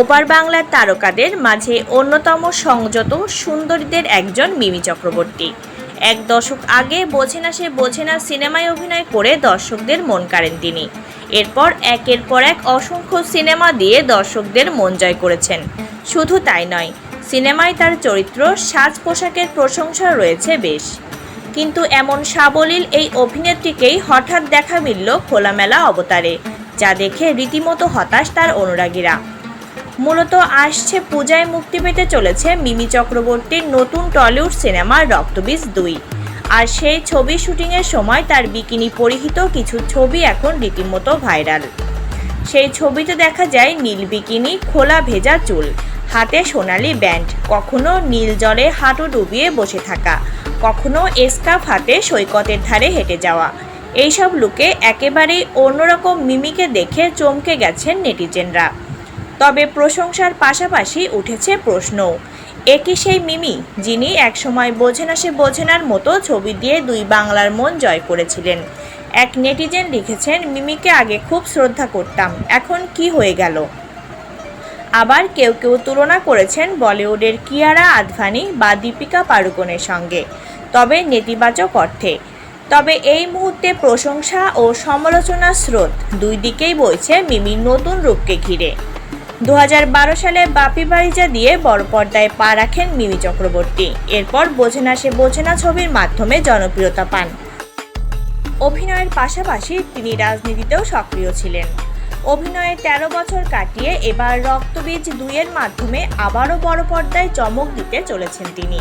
ওপার বাংলার তারকাদের মাঝে অন্যতম সংযত সুন্দরীদের একজন মিমি চক্রবর্তী। এক দশক আগে বোঝে না সে বোঝে না সিনেমায় অভিনয় করে দর্শকদের মন কাড়েন তিনি। এরপর একের পর এক অসংখ্য সিনেমা দিয়ে দর্শকদের মন জয় করেছেন। শুধু তাই নয়, সিনেমায় তার চরিত্র, সাজ পোশাকের প্রশংসা রয়েছে বেশ। কিন্তু এমন সাবলীল এই অভিনেত্রীকেই হঠাৎ দেখা মিলল খোলামেলা অবতারে, যা দেখে রীতিমতো হতাশ তার অনুরাগীরা। মূলত আসছে পূজায় মুক্তি পেতে চলেছে মিমি চক্রবর্তীর নতুন টলিউড সিনেমা রক্তবীজ দুই। আর সেই ছবি শুটিংয়ের সময় তার বিকিনি পরিহিত কিছু ছবি এখন রীতিমতো ভাইরাল। সেই ছবিতে দেখা যায় নীল বিকিনি, খোলা ভেজা চুল, হাতে সোনালি ব্যান্ড, কখনো নীল জলে হাঁটু ডুবিয়ে বসে থাকা, কখনো এসকাফ হাতে সৈকতের ধারে হেঁটে যাওয়া। এইসব লুকে একেবারেই অন্যরকম মিমিকে দেখে চমকে গেছেন নেটিজেনরা। তবে প্রশংসার পাশাপাশি উঠেছে প্রশ্ন। একই সেই মিমি, যিনি একসময় বোঝে না সে বোঝেনার মতো ছবি দিয়ে দুই বাংলার মন জয় করেছিলেন। এক নেটিজেন লিখেছেন, মিমিকে আগে খুব শ্রদ্ধা করতাম, এখন কি হয়ে গেল? আবার কেউ কেউ তুলনা করেছেন বলিউডের কিয়ারা আদভানি বা দীপিকা পাড়ুকোনের সঙ্গে, তবে নেতিবাচক অর্থে। তবে এই মুহূর্তে প্রশংসা ও সমালোচনার স্রোত দুই দিকেই বইছে মিমির নতুন রূপকে ঘিরে। দু হাজার বারো সালে বাপি বাড়িজা দিয়ে বড় পর্দায় পা রাখেন মিমি চক্রবর্তী। এরপর বোঝে না সে বোঝে না ছবির মাধ্যমে জনপ্রিয়তা পান। অভিনয়ের পাশাপাশি তিনি রাজনীতিতেও সক্রিয় ছিলেন। অভিনয়ে ১৩ বছর কাটিয়ে এবার রক্তবীজ দুইয়ের মাধ্যমে আবারও বড় পর্দায় চমক দিতে চলেছেন তিনি।